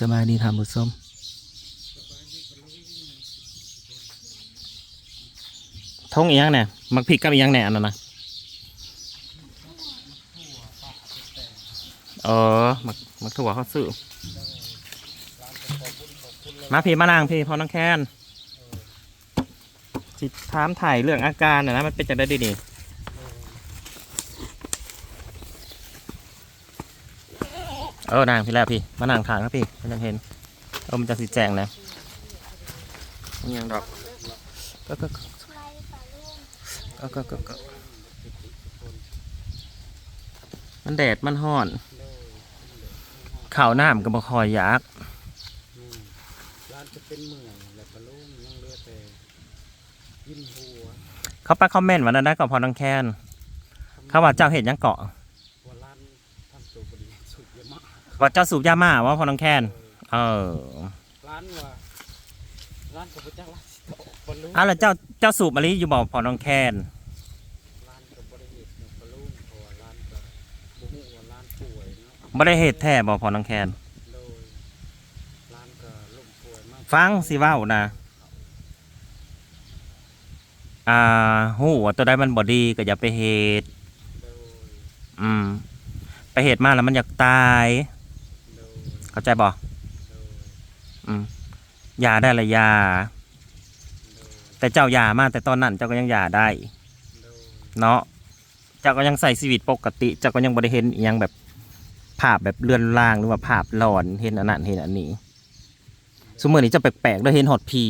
สบายดีทำบุส้มท่องอียังเนี่ยมักผิดกับอียังแหน่อันนั้นนะเออมักมักถั่วเขาซื้อมาพี่มานางพี่พอน้องแค้นสิถามถ่ายเรื่องอาการน่ะนะมันเป็นจะได้ดีดี เออนางพี่แล้วพี่มานางทางครับพี่ไม่ต้องเห็นเออมันจะสีแจงนะนี่ยังดอกก็ก็ก็ก็ก็ก็มันแดดมันห่อนข่าวน้ำก็บ่คอยยากร้านจะเป็นเมืองแล้วก็ลุ่มยังเลือแต่ยินหัวเขาไปคอมเมนต์วันนั้นได้ก่อนพอน้องแคนเขาว่าเจ้าเห็นยังเกาะ ว่าร้านทำตัวบดีสุดเยอะมาก ว่าเจ้าสูบยามาว่าพอน้องแคนเออร้านว่าร้านกับพระเจ้าร้านสิตอกบอลลูนอ้าวแล้วเจ้าเจ้าสูบมะลิอยู่บอกพอน้องแคนร้านกับบริเหตุเนี่ยบอลลูนเพราะว่าร้านกับบุหูว่าร้านป่วยเนาะไม่ได้เหตุแท้บอกพอน้องแคน โดยร้านก็ล่มป่วยมากฟังสิเว่านะอ่าหูว่าตัวใดมันบอดีก็อย่าไปเหตุ โดย อืม ไปเหตุมาแล้วมันอยากตายโดย เข้าใจบอกโดยอืมยาได้ละยา แต่เจ้ายามาแต่ตอนนั้นเจ้าก็ยังยาได้ เนาะเจ้าก็ยังใส่ชีวิตปกติ เจ้าก็ยังบริเห็นยังแบบภาพแบบเลื่อนล่างหรือว่าภาพหลอนเห็นอันนั้นเห็นอันนี้สมมตินี้จะแปลกๆด้วยเห็นหอดผี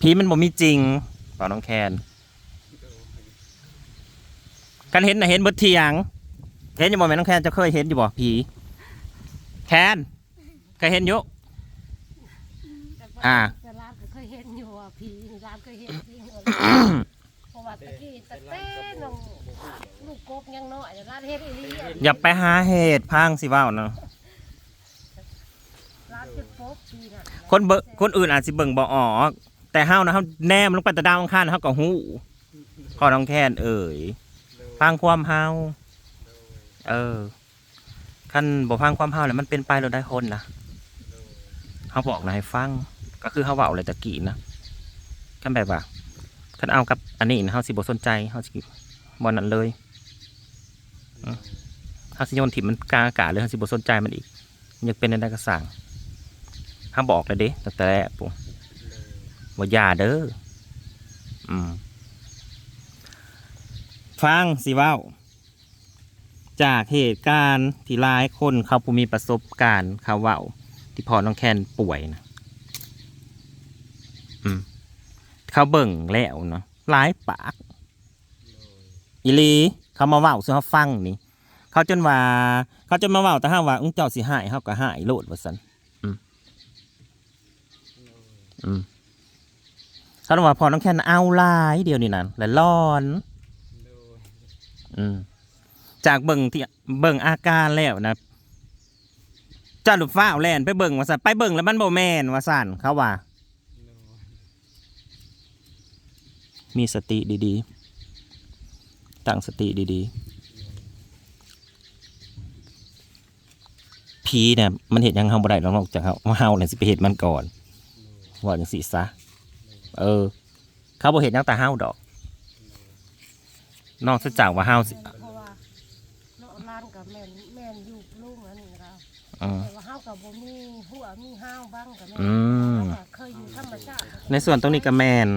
ผีมันบ่มีจริงเปล่าน้องแคนกันเห็นนะเห็นเบิดเทียง เห็นอยู่บ่แม่น้องแคนจะเคยเห็นอยู่บ่ผี แคนเคยเห็นอยู่อ่า แต่ร้านก็เคยเห็นอยู่อะผีร้านเคยเห็นจริงเลยเพราะว่าตะกี้ตะเต้นองลูกกบยังน้อยร้านเฮ็ดอีหลีอะอย่าไปหาเหตุพังสิเว้าเนาะร้านจุดโป๊กปีน่ะคนเบิคนอื่นอาจสิเบิ่งบ่ออก แต่เฮานะเฮาแนมลงไปแตะดาวอังคารเฮาก็ฮู้ขอน้องแคนเอ่ยโดยฟังความเฮาโดยเออ คันบ่ฟังความเฮาแล้วมันเป็นไปเราได้คนนะเฮาบอกนะให้ฟังก็คือเฮาเว้าเลยตะกี้นะคันแบบว่าคันเอากับอันนี้นะเฮาสิบ่สนใจเฮาสิบ่นั่นเลยเฮาสิโยนถิ่มมันกลางอากาศเลยเฮาสิบ่สนใจมันอีกมันอยากเป็นอะไรก็สั่งเฮาบอกเลยเด้ตั้งแต่แรกปุ๊ว่าอย่าเด้ออืมฟังสิเว้า จากเหตุการณ์ที่หลายคนเขาผู้มีประสบการณ์เขาเว้าที่พอน้องแคนป่วยนะอืมเขาเบิ่งแล้วเนาะหลายปากอีลีเขามาเว้าซึ่งเขาฟังนี่เขาจนว่า เขาจนมาเว้าแต่ห้าว่าอุ้งเจ้าสิหายเขาก็หายโลดว่าสันอืมอืมเขาบอกว่าพอน้องแคนเอาลายเดียวนี่นั่นและร้อน อืม จากเบิ่งที่เบิ่งอาการแล้วนะจ้าหลุดฟ้าวแลนไปเบิ่งว่าสันไปเบิ่งแล้วมันโบแมนว่าสันเขาว่า มีสติดีๆ ตั้งสติดีๆผีเนี่ยมันเห็นยังเฮาบ่ได้หรอกนอกจากเฮาเฮาเนี่ยสิไปเห็นมันก่อน ว่าจังสิซะ เออ เขาบ่เห็นยังแต่เฮาดอก นอกจากว่าเฮา แต่ว่าเฮากับบ่มีหัวมีห้าวบ้างกับแม่อืม เฮาก็เคยอยู่ธรรมชาติในส่วนตรงนี้ก็แมน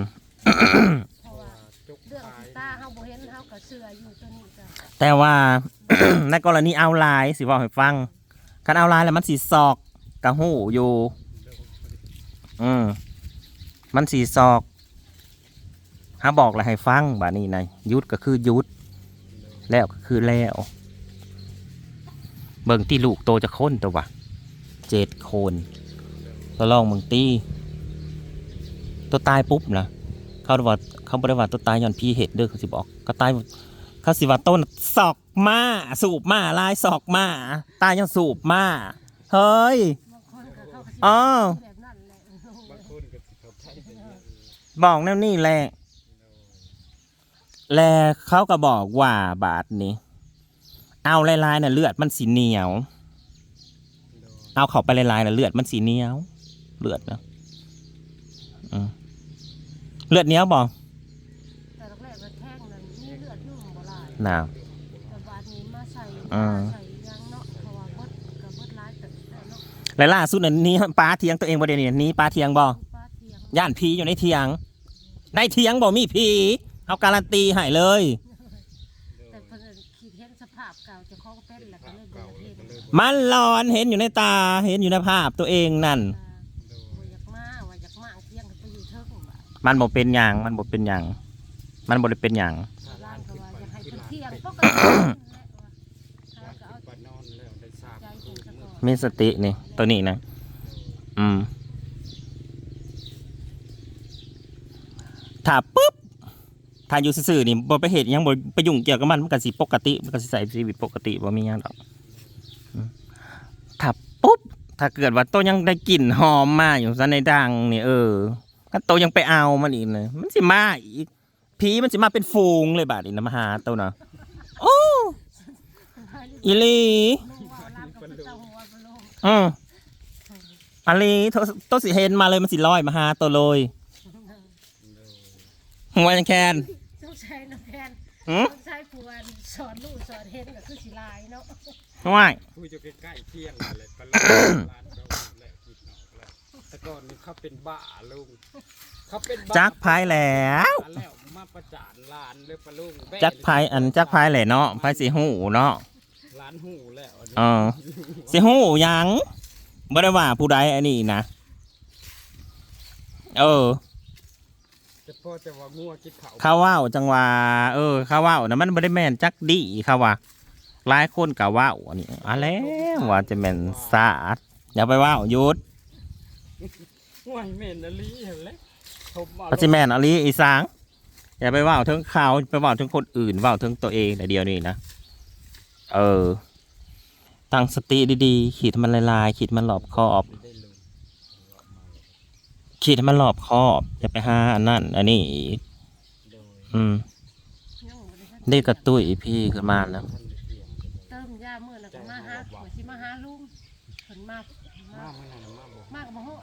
เพราะว่าจกเรื่องตายที่ตาเฮาบ่เห็นเฮาก็เชื่ออยู่ตัวนี้ก็แต่ว่า ในกรณีเอาไลน์สิบอกให้ฟังคันเอาไลน์แล้วมันสีซอกกะหูอยู่ อืมมันสีซอกฮาบอกแล้วให้ฟังบานี้นะยุดก็คือยุด แล้วก็คือแล้ว เบิ่งที่ลูกโตจะค้นตัววะเจ็ดโคนก็ลองเบิ่งตีตัวตายปุ๊บนะเขาบอกเขาบอกว่าตัวตายย้อนพี่เหตุเด้อเขาสิบอกก็ตายเขาสิว่าต้นสอกมาสูบมาลายสอกมาตายยังสูบมาเฮ้ยอ๋อบอกแนวนี่แหละ แลเขาก็บอกว่าบาทนี้ เอาลายๆน่ะเลือดมันสีเหนียวโดยเอาเข้าไปหลายๆแล้วเลือดมันสีเหนียว เลือดนะอืมเลือดเหนียวบ่แต่แรกๆมันแท่งนั้นมีเลือดอยู่บ่หลายน่ะแต่บาดนี้มาใส่อ่าใส่ยังเนาะเพราะว่าเบิดกับเบิดหลายแต่ได้เนาะแล้วล่าสุดอันนี้ป้าเทียงตัวเองบ่ได้นี่นี้ป้าเทียงบ่ป้าเทียงย่านผีอยู่ในเทียง ในเทียงบ่มีผีเอาการันตีให้เลย มันหลอนเห็นอยู่ในตาเห็นอยู่ในภาพตัวเองนั่นบ่อยากมาว่าอยากมาเที่ยงก็ไปอยู่เทิงว่ามันบ่เป็นหยังมันบ่เป็นหยังมันบ่ได้เป็นหยังถ้าร้าร้านนก็ขึ้นว่าไปอยากให้ขึ้นเพิ่นร้านเที่ยงไปปกตินั่นแหละว่าร้านเขาก็ขึ้เอานไปนอนแล้วได้สามใจคืเพิ่นนซะมื้อก่อนมีสตินี่ตัวนี้นะอืมถ้าปุ๊บถ้าอยู่ซื่อๆนี่บ่ไปเหตุหยังบ่ไปยุ่งเกี่ยวกับมันมันก็สิปกติมันก็สิใช้ชีวิตปกติบ่มีหยังดอกอืม ถ้าปุ๊บ ถ้าเกิดว่าโตยังได้กลิ่นหอมมาอยู่ซะในดังนี่เออก็โตยังไปเอามันอีกเลยมันสิมาอีกผีมันสิมาเป็นฝูงเลยบาดนี้นะมาหาโตนะโอ้อีหลีนุ่งว่าร้านก็เป็นเจ้าหัวบ่ลงอืมอันนี้โตโตสิเห็นมาเลยมันสิลอยมาหาโตเลยหัวยังแคนต้องใช้น้ำแพนหืมต้องใช้ผู้อันสอนลูกสอนเห็นก็คือสิลายเนาะ ว่ายคุยอยู่ใกล้ๆเที่ยงนั่นแหละไปร้านร้านเขาแหละกินเอาแล้วแต่ก่อนนี่เขาเป็นบ้าลุงเขาเป็นบ้าจักพายแล้ว แล้วมาประจานร้านเลยปะลุงแบ่จักพายอันจักพายแหละเนาะพายสีหูเนาะร้านหูแล้วอันนี้เออสีหูหยังบ่ได้ว่าผู้ใดอันนี้นะ เออจะพ่อจะว่างัวกินเขาเขาเว้าจังว่าเออเขาเว้านะมันบ่ได้แม่นจักดีเขาว่า หลายคนก็เว้าอันนี้อะแล้วว่าจะแม่นสาดอย่าไปเว้าหยุดงัวเมนอลีเห็นเลยผมเอาว่าสิแม่นอลีอีสางอย่าไปเว้าถึงเขาไปเว้าถึงคนอื่นเว้าถึงตัวเองแต่เดียวนี่นะเออตั้งสติดีๆ ขีดให้มันละลายขีดมันหลอบคอบได้ลุงขีดให้มันรอบคอบอย่าไปหาอันนั้นอันนี้อีกโดยอืมยังบ่ได้ทันได้กระตุ้ยพี่ขึ้นมาแล้ว มามามาเมื่อนั้นมาบอกมาก็บ่ฮู้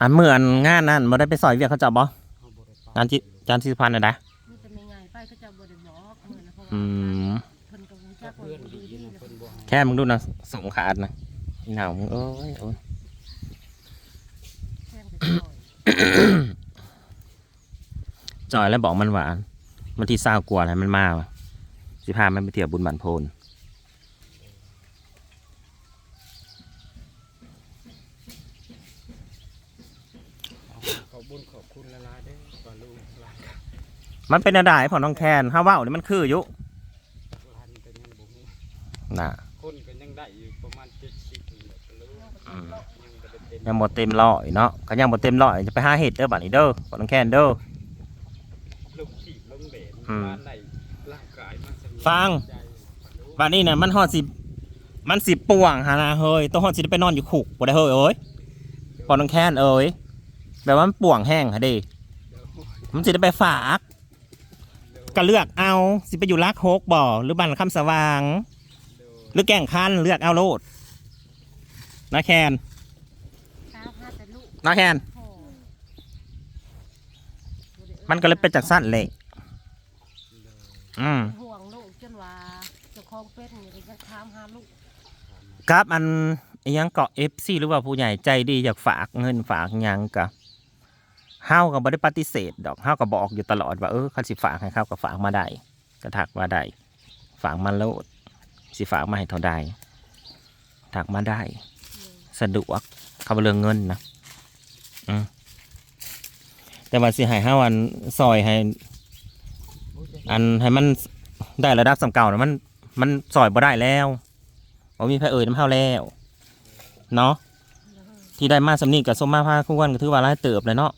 อันเหมือนงานนั่นบ่ได้ไปซอยเวียกเขาเจับบ่เขาบริงานจิจานสิพันธ์นะนะมีแต่ไม่ง่ายไปก็จะบ่ได้บอกมื้อน่ะเพราะว่าอืมเพิ่นก็รู้จัถ้ากว่าเพื่อนดีดีดีนะๆเพื่อนบอกให้แค่มึงดูนะสงขาดนะอีหนาวมึงเอ้ยโอ้ยแท่งไปก่อนจอยแล้วบอกมันหวานมันที่เศร้ากลัวอะไรมันมาวะสิพามันไปเที่ยวบุญบันโพน ขอบบุญขอบคุณละลายเด้อปลาลุงลาน มันเป็นอะไรพอน้องแคนห้าว่าวนี่มันคืออยู่ลานก็ยังบุญน่ะคนก็ยังได้อยู่ประมาณเจ็ดสิบเลยปลาลุงอืมยังบ่ได้เต็มยังหมดเต็มร้อยเนาะก็ยังหมดเต็มร้อยจะไปหาเห็ดเด้อบัดนี้เด้อพอน้องแคนเด้อ ลงขีดลงเบนอืมบ้านไหนร่างกายมันสำเนียฟัง ใจปลาลุงบัดนี้เนี่ยมันหอดสิมันสิป่วงหานาเฮ้ยตัวหอดสิได้ไปนอนอยู่คุกบ่ได้เฮ้ยเอ้ยพอน้องแคนเอ้ยแบบว่ามันป่วงแห้งฮะเดิเดี๋ยวมันสิได้ไปฝากเดี๋ยว ก็เลือกเอาสิไปอยู่ลักโฮกบ่หรือบ้านคำสว่างเดี๋ยวหรือแก่งคันเลือกเอาโลดนะแคนตามหาแต่ลูกนะแคนพ่อมันก็เลยเป็นจากสั้นเลยเดี๋ยวอืมห่วงลูกจนว่าเจ้าของเป็ดนี่ก็ยังถามหาลูกครับอันอิหยังเกาะเอฟซีหรือว่าผู้ใหญ่ใจดีอยากฝากเงินฝากหยังกะ เฮาก็บ่ได้ปฏิเสธดอกเฮาก็บอกอยู่ตลอดว่าเออคันสิฝากให้เขาก็ฝากมาได้ก็ถักมาได้ฝากมาโลดสิฝากมาให้เท่าใดถักมาได้ สะดวกเขาเรื่องเงินนะอืมแต่ว่าสิให้เฮาอันซอยให้อันให้มันได้ระดับสำเก่านะมัน มันซอยบ่ได้แล้วบ่มีไผเอ่ยน้ำเฮาแล้วเนาะที่ได้มาสำนีกับสมมาพาคู่กันก็ถือว่าหลายเติบเลยเนาะ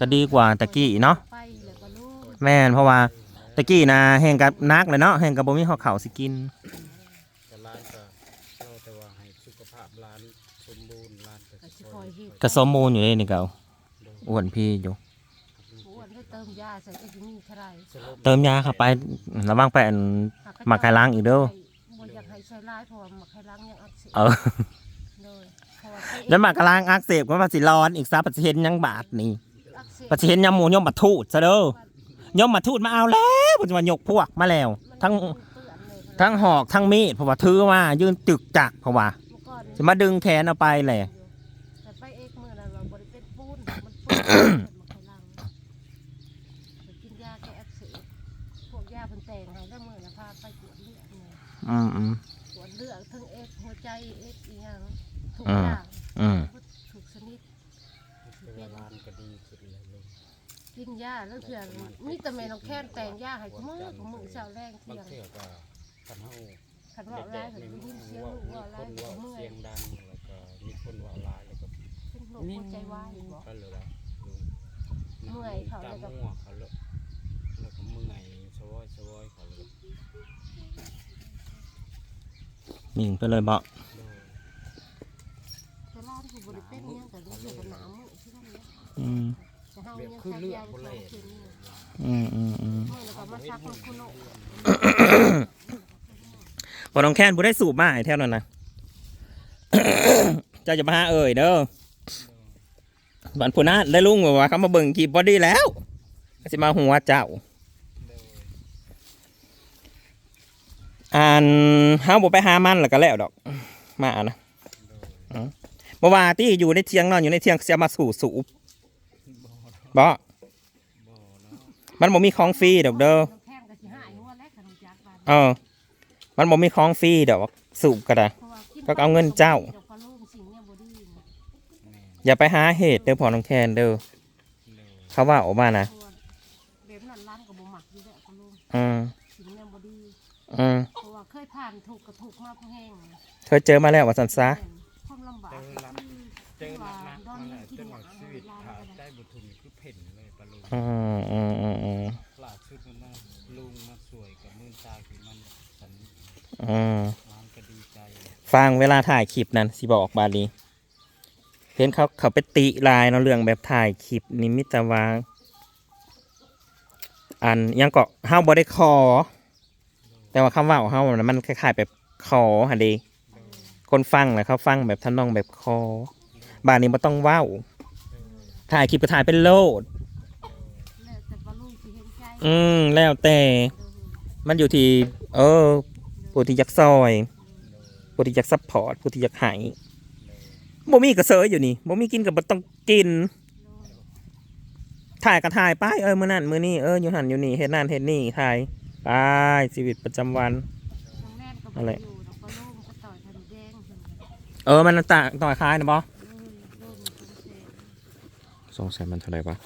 ก็ดีกว่าตะกี้เนาะไปแล้วก็ลูกแม่นเพราะว่าตะกี้นะแห่งกับนักเลยเนาะแห่งกับบ่มีข้าวเขาวสิกิน แต่ร้านก็เราแต่ว่าให้สุขภาพร้านสมบูรณ์ร้านก็ก็สิคอยเฮ็ดก็สมมูลอยู่เลยนี่เก่าอ้วนพี่อยู่ อ้วนให้เติมยาใส่ก็สิมีเท่าไหร่สลบเติมยาเข้าไประวังไปอัน หมักไข่ล้างอีกเด้อ บ่อยากให้ใช้ร้ายเพราะว่าหมักไข่ล้างยังอักเสบเออ เลยเพราะแล้วมากระลางอักเสบก็ภาษีร้อนอีกซาปัจเห็นยังบาทนี่อักเสบ ปัจเห็นยำหมูยมมาทูดซะเด้อยมมาทูดมาเอาแล้วปัจจุบันยกพวกมาแล้ว ทั้งมันเปื้อนเลยทั้งหอกทั้งมีดเพราะว่าถือมายืนจึกจักเพราะว่าเมื่อก่อนจะมาดึงแขนเอาไปเลยแต่ไปเอกมือนั้นเราบริเป็นปูนมันเปื้อนมันคอยลังไปกินยาแก้อักเสบพวกยาเพิ่นแต่งให้แล้วมือนะพาไปตรวจเลือดเนี่ยอืมอืมตรวจเลือดทั้งเอกหัวใจเอกอีหยังทุกอ่าอย่างอืมถูกชนิด เวลานก็ดีสุดแล้วลุงกินยาแล้วเถื่อนมีแต่แม่น้องแค้นแต่งยาให้ทุกมื้อของมือเช้าแรงบางเที่ยงเทื่อก็คันเฮาคันว่าร้ายก็ได้ยินเสียงลูกว่าร้ายคนก็ว่าเมื่อเสียยงดังแล้วก็มีคนว่าร้ายแล้วก็เป็นโรคหัวใจวายบ่ก็เลยว่าลุงเมื่อยเขาตาแล้วก็มั่วเขาเลยแล้วก็เมื่อยสวอยสวอยเขาเลยนิ่งไปเลยบอก แต่ร้านผู้บริเป็นหยังก็รู้สึกว่าหนาวมื้อที่นั่นแหละ อืม แบบคือใช้เลือดยาบ่สเลองยอืมอืมอืมมื้อแล้วก็มาซักของคุณโนบอน้องแค้นผู้ได้สูบมาให้แถวนั้นนะเจ้าจะมาหาเอ่ยเด้อบันพูนะได้ลุงบอกว่าเขามาเบิ่งคลิปบอดี้แล้วก็จะมาหัวเจ้าอ่านเฮาบ่ไปหามันแล้วก็แล้วดอก มานะอืมบ่ว่าที่อยู่ในเทียงนอนอยู่ในเทียงจะมาสู่สูบ บ่บ่เนาะมันบ่มีของฟรีดอกเด้อแข้งก็สิหายหัวแลกขนมจักบาดเออ มันบ่มีของฟรีดอกสูบก็ได้เพราะว่ากินก็เอาเงินเจ้า ดี๋ยวพอลูกสิ่งเนี่ยบ่ดีนะแม่นอย่าไปหาเหตุเด้อพอน้องแคนเด้อเลยเขาว่าออกมานะเพราะว่าแบบนั้นร้านก็บ่มักอยู่แล้วพอลูกอืมสิ่งเนี่ยบ่ดีอืมเพราะว่าเคยผ่านถูกกระถูกมาแห้งเคยเจอมาแล้วว่าสันซะความล อืมอืมอืมอืมล่าสุดมันนะลุงมาสวยกับมืนตาคือมันสันอืมร้านก็ดีใจฟังเวลาถ่ายคลิปนั้นสิบอกบาลีเห็นเขาเขาไปติลายเนาะเรื่องแบบถ่ายคลิปนิมิตวาอันยังเก็เฮาบ่ได้คอ แต่ว่าคำว่าของเฮาน่ะมันคล้ายๆแบบคอหั่นดีคนฟังแหละเขาฟังแบบทำนองแบบคอบานนี้บ่ต้องว้าวถ่ายคลิปก็ถ่ายเป็นโลด แล้วแต่ว่าลูกสิเห็นใจ อืมแล้วแต่ มันอยู่ที่ เออผู้ที่อยากซอยผู้ที่อยากซัพพอร์ตผู้ที่อยากใหายบ่มีกระเซยอยู่นี่บ่มีกินกับบ่ต้องกิน ถ่ายก็ถ่ายไปเออมื้อนั้นมื้อนี้เอออยู่หันอยู่นี่เฮ็ดนั่นเฮ็ดนี่ถ่ายไปชีวิตประจำวัน น้องแนนก็บ่อะไรอยู่ดอกปลาโล่งก็ต่อยทันแดงเพิ่นก็เออมันต่างต่อยคล้ายนะบ่เออโล่งเป็นเศษสงสัยมันเท่าไหร่วะ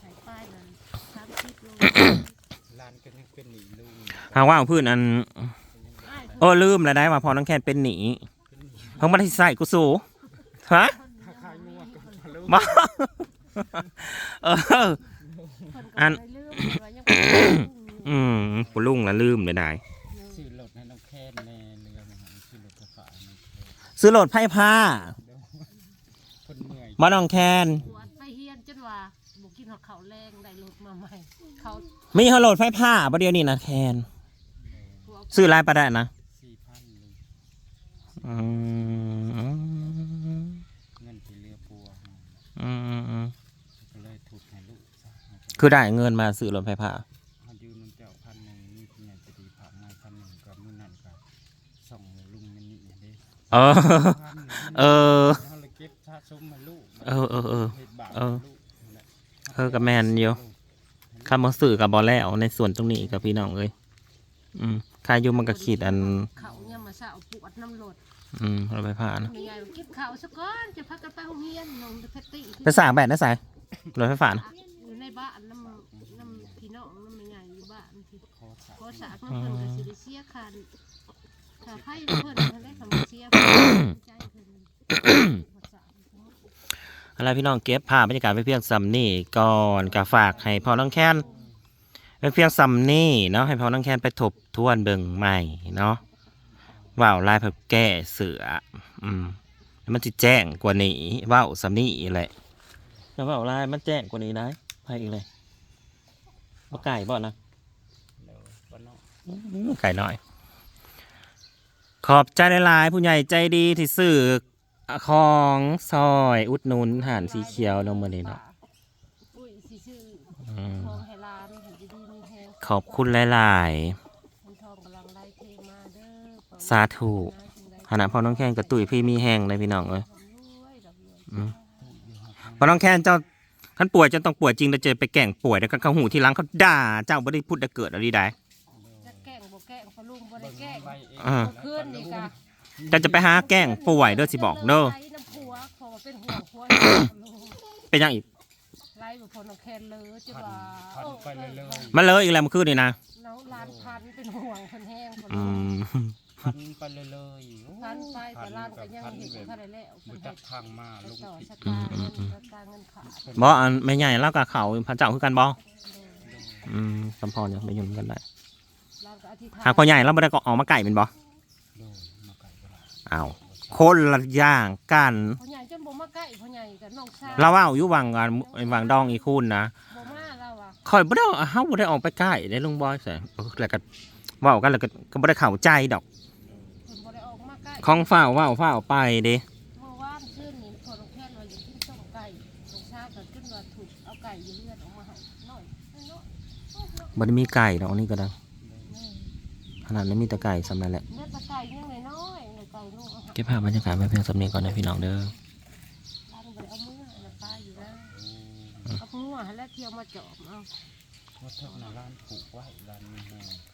ใส่ป้ายนั้น30โล ร้านก็ยังเป็น หนีลุงหาว่าเอาพื้นอันอ้ายโอ้ลืมแล้วได้ว่าพอน้องแคนเป็นหนีเพิ่งมาที่ใส่กูสูฮะถ้าขายงัวก็ปะลุงบ้าเออเพิ่นก็อันเลยลืมว่ายังบ่ได้ลืมอยู่อืมปุลุงละลืมเลยได้ซื้อรถให้น้องแค้นแน่เรือมาหาซื้อรถไฟฟ้าให้น้องแค้นซื้อโหลดไพ่ผ้าคนเมื่อยมาน้องแคนปวดไปเฮียนจนว่าบ่กิน หอดข้าวแรงได้รถมาใหม่ เขามีเขาโหลดไพ่ผ้าประเดี๋ยวนี้นะแคนพวกซื้อลายประได้นะสี่พันลุงอืมเงินที่เรือปัวให้อืมอืมอืมก็เลยถูกให้ลูกซะคือได้เงินมาซื้อโหลดไพ่ผ้าเขายืมน้ำเจ้าพันหนึ่งนี่พี่ใหญ่จะดีผ่านมาพันหนึ่งกับมื้อนั้นก็ส่งลุงมันนี่เด้เออ พันหนึ่งเออเขาเลยเก็บสะสมมาลูกเออเออเออฮ็ดบาปเออลูกนั่นแหละเออกับแมนอยู่ข้ามาซื้อกับบอแล้วในส่วนตรงนี้กับพี่น้องเลยอืมใครอยู่มันก็ขีดอันเขาเนี่ยมาเช้าปวดน้ำรถอืมโหลดไพ่ผ้านะมีไงกินข้าวซะก่อนจะพักกันไปโรงเรียนนมเพชรตี้ไปสร้างแบบนะสายโหลดไฟฟ้านะอยู่ในบ้านน้ำน้ำพี่น้องน้ำไม่ใหญ่อยู่บ้านที่ขอสาขอสากน้ำเพิ่นก็สิได้เสียคันถ้าไพ่เพิ่นทะเลคำเสียเพิ่นใจเพิ่นข อสากอะไรพี่น้องเก็บภาพบรรยากาศไปเพียงซัมนี่ก่อนกะฝากให้พอน้องแคนไปเพียงซัมนี่เนาะให้พอน้องแคนไปทบทวนเบิ่งใหม่เนาะว่าวลายแบบแก้เสืออืมแล้วมันจะแจ้งกว่านี้ว่าวซัมนี่แหละแล้วว่าวลายมันแจ้งกว่านี้ได้ไปอีกเลยบ่ไก่บ่นะเดี๋ยวบ้านนอกอืมไก่น้อย ขอบใจหลายๆผู้ใหญ่ใจดีที่ซื้อ ของซอยอุดหนุนห่านสีเขียวเนาะมื้อนี้เนาะปุ้ยสิชื่ออืมทองให้ร้านเห็นจะดีมีแฮงขอบคุณหลายเงินทองกำลังไหลเทมาเด้อๆสาธุหานะพ่อน้องแค้นกับตุ้ยพี่มีแห้งเลยพี่น้องเอ้ยอืมพ่อน้องแค้นเจ้าคันป่วยจะต้องป่วยจริงแล้วเจอไปแก่งป่วยแล้วก็เขาหูที่หลังเขาด่าเจ้าบ่ได้พูดได้เกิดอะไรได้ จะแกล้งบ่แกล้งพอลุงบ่ได้แกล้งไว้เองอ่าเมื่อคืนนี่กะเจะจะไปหาแกล้งป่วยเด้อสิบอกเด้อไล่น้ำผัวเพราะว่าเป็นห่วงผัวลุงเป็นยังอีกไล่บ่พอน้องแคนเลยจะว่าพันไปเรื่อยมันเลยอีกแล้วเมื่อคืนนี่นะน้องลานพันเป็นห่วงเพิ่นแห้งเพิ่นอืมๆพันไปเรื่อยๆโอ้ยพันไปแต่ลานก็ยังเห็นบ่ทันได้แล้วบุเพิ่นจัให้กทางมาไปลุงต่อผิดชะตาเงินชะตาเงินขาดบ่อันไม่ใหญ่แล้วกับเขาพระเจ้าคือกันบ่อืมสำพรเนี่ยไม่ยุ่งกันได้ลานก็อธิษฐานหากพ่อใหญ่เราไม่ได้ก็ออกมาไก่เป็นบ่โดนมาไกล ก็ได้อ้าวคนละอย่างกันพ่อใหญ่จนบ่มาใกล้พ่อใหญ่กับน้องชายเราว่าอยู่วังกันวังดองอีคูนนะบ่มาแล้วอะคอยบ่ได้เฮาบ่ได้ออกไปใกล้ได้ลุงบอยใส่แล้วก็เว้ากันแล้วก็ก็บ่ได้เข้าใจดอกเพิ่นบ่ได้ออกมาใกล้ของฝ้าวเว้าฝ้าวไปเด้เมื่อวานซื่นนี่พอน้องแคนว่าอยากกินต้มไก่น้องชายก็ขึ้นว่าถูกเอาไก่อยู่เลือดออกมาให้น้อยน้อยบ่ได้มีไก่ดอกอันนี้ก็ได้นี่ขนาดนี้มีแต่ไก่สำนั้นแหละ กเอาเก็บภาพบรรยากาศไว้เพียงสำเนียงก่อนนะพี่น้องเด้อลานบ่ได้เอามือน่ะปลาอยู่นะเอามือให้แล้วเที่ยวมาจอบเอา ว่าเท่านาร้านผูกไว้ร้านนี้แห้ง